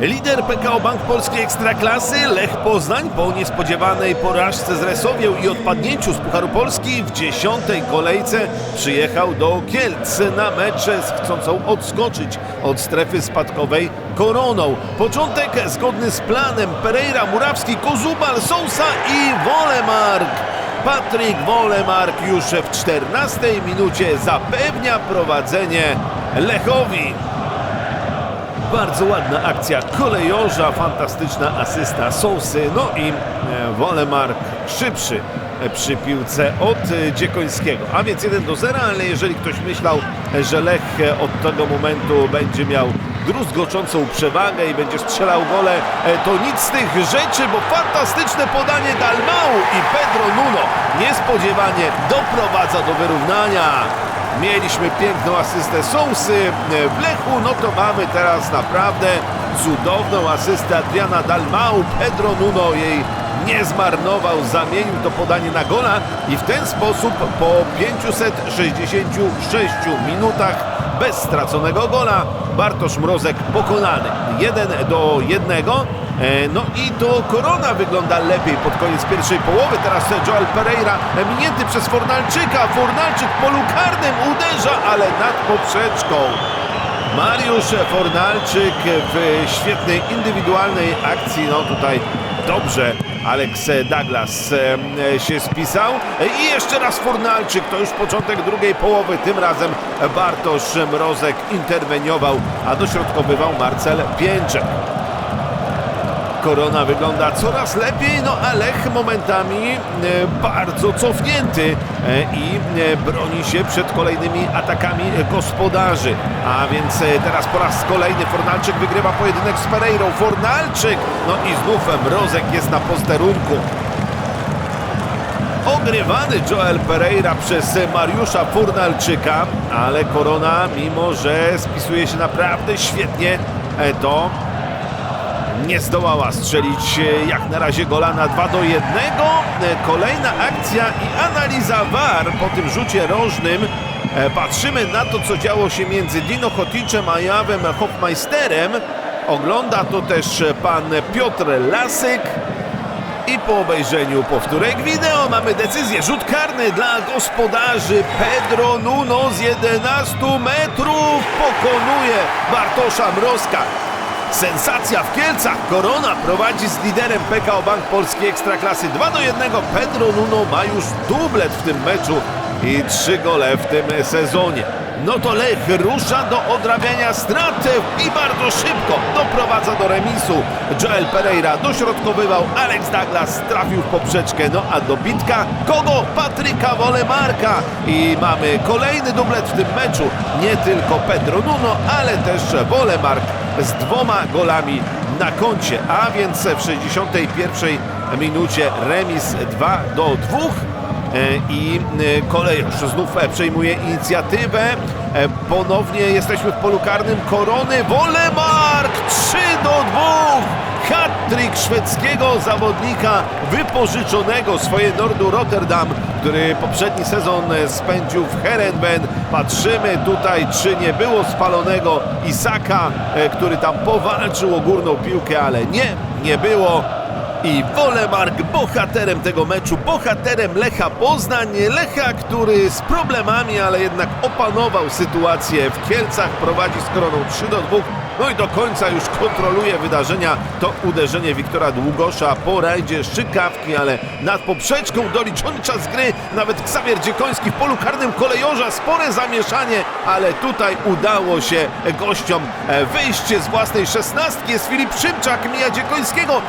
Lider PKO Bank Polskiej Ekstraklasy Lech Poznań po niespodziewanej porażce z Resowieł i odpadnięciu z Pucharu Polski w dziesiątej kolejce przyjechał do Kielc na mecz z chcącą odskoczyć od strefy spadkowej Koroną. Początek zgodny z planem Pereira, Murawski, Kozubal, Sousa i Wolemark. Patryk Wolemark już w 14 minucie zapewnia prowadzenie Lechowi. Bardzo ładna akcja kolejorza, fantastyczna asysta Sousy, no i e, Wolemark szybszy e, przy piłce od e, Dziekońskiego. A więc 1 do 0, ale jeżeli ktoś myślał, e, że Lech e, od tego momentu będzie miał druzgoczącą przewagę i będzie strzelał gole, e, to nic z tych rzeczy, bo fantastyczne podanie Dalmau i Pedro Nuno niespodziewanie doprowadza do wyrównania. Mieliśmy piękną asystę Sousy w Lechu, no to mamy teraz naprawdę cudowną asystę Adriana Dalmau. Pedro Nuno jej nie zmarnował, zamienił to podanie na gola i w ten sposób po 566 minutach bez straconego gola Bartosz Mrozek pokonany 1 do 1. E, No i to Korona wygląda lepiej pod koniec pierwszej połowy. Teraz Joel Pereira minięty przez Fornalczyka. Fornalczyk w polu karnym uderza, ale nad poprzeczką. Mariusz Fornalczyk w świetnej indywidualnej akcji. No tutaj dobrze Alex Douglas się spisał. I jeszcze raz Fornalczyk. To już początek drugiej połowy. Tym razem Bartosz Mrozek interweniował, a dośrodkowywał Marcel Pięczek. Korona wygląda coraz lepiej, no a Lech momentami e, bardzo cofnięty e, i e, broni się przed kolejnymi atakami gospodarzy. A więc teraz po raz kolejny Fornalczyk wygrywa pojedynek z Pereirą. Fornalczyk, no i znów Mrozek jest na posterunku. Ogrywany Joel Pereira przez Mariusza Fornalczyka, ale Korona, mimo że spisuje się naprawdę świetnie, to nie zdołała strzelić e, jak na razie gola na 2 do 1. E, Kolejna akcja i analiza VAR po tym rzucie rożnym. E, Patrzymy na to, co działo się między Dino Hoticzem a Jawem Hofmeisterem. Ogląda to też pan Piotr Lasyk. I po obejrzeniu powtórek wideo mamy decyzję. Rzut karny dla gospodarzy. Pedro Nuno z 11 metrów pokonuje Bartosza Mrozka. Sensacja w Kielcach. Korona prowadzi z liderem PKO Bank Polskiej Ekstraklasy 2 do 1. Pedro Nuno ma już dublet w tym meczu i trzy gole w tym sezonie. No to Lech rusza do odrabiania strat i bardzo szybko doprowadza do remisu. Joel Pereira dośrodkowywał, Alex Douglas trafił w poprzeczkę, no a dobitka kogo? Patryka Wolemarka. I mamy kolejny dublet w tym meczu. Nie tylko Pedro Nuno, ale też Wolemark z dwoma golami na koncie, a więc w 61 minucie remis 2 do 2 i e, kolejorz znów e, przejmuje inicjatywę. E, Ponownie jesteśmy w polu karnym Korony. Wolemark 3 do 2. Hat-trick szwedzkiego zawodnika wypożyczonego swoje Nordu Rotterdam, który poprzedni sezon spędził w Herenben. Patrzymy tutaj, czy nie było spalonego Isaka, e, który tam powalczył o górną piłkę, ale nie, nie było. I Wolemark bohaterem tego meczu, bohaterem Lecha Poznań, Lecha, który z problemami, ale jednak opanował sytuację w Kielcach, prowadzi z koroną 3 do 2, no i do końca już kontroluje wydarzenia. To uderzenie Wiktora Długosza po rajdzie Szczykawki, ale nad poprzeczką doliczony czas gry, nawet Ksawier Dziekoński w polu karnym kolejorza, spore zamieszanie, ale tutaj udało się gościom e, wyjście z własnej szesnastki, jest Filip Szymczak, mija Dziekońskiego,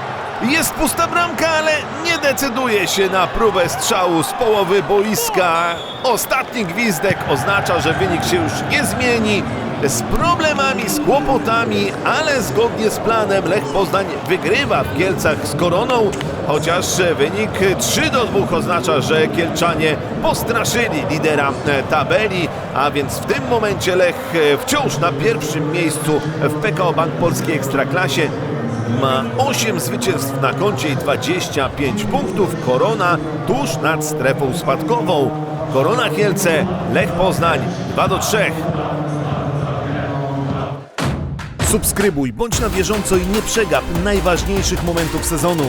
jest pusta bramka, ale nie decyduje się na próbę strzału z połowy boiska. Ostatni gwizdek oznacza, że wynik się już nie zmieni. Z problemami, z kłopotami, ale zgodnie z planem Lech Poznań wygrywa w Kielcach z Koroną, chociaż wynik 3 do 2 oznacza, że Kielczanie postraszyli lidera e, tabeli, a więc w tym momencie Lech e, wciąż na pierwszym miejscu w PKO Bank Polskiej Ekstraklasie ma 8 zwycięstw na koncie i 25 punktów. Korona tuż nad strefą spadkową. Korona Kielce, Lech Poznań 2 do 3. Subskrybuj, bądź na bieżąco i nie przegap najważniejszych momentów sezonu.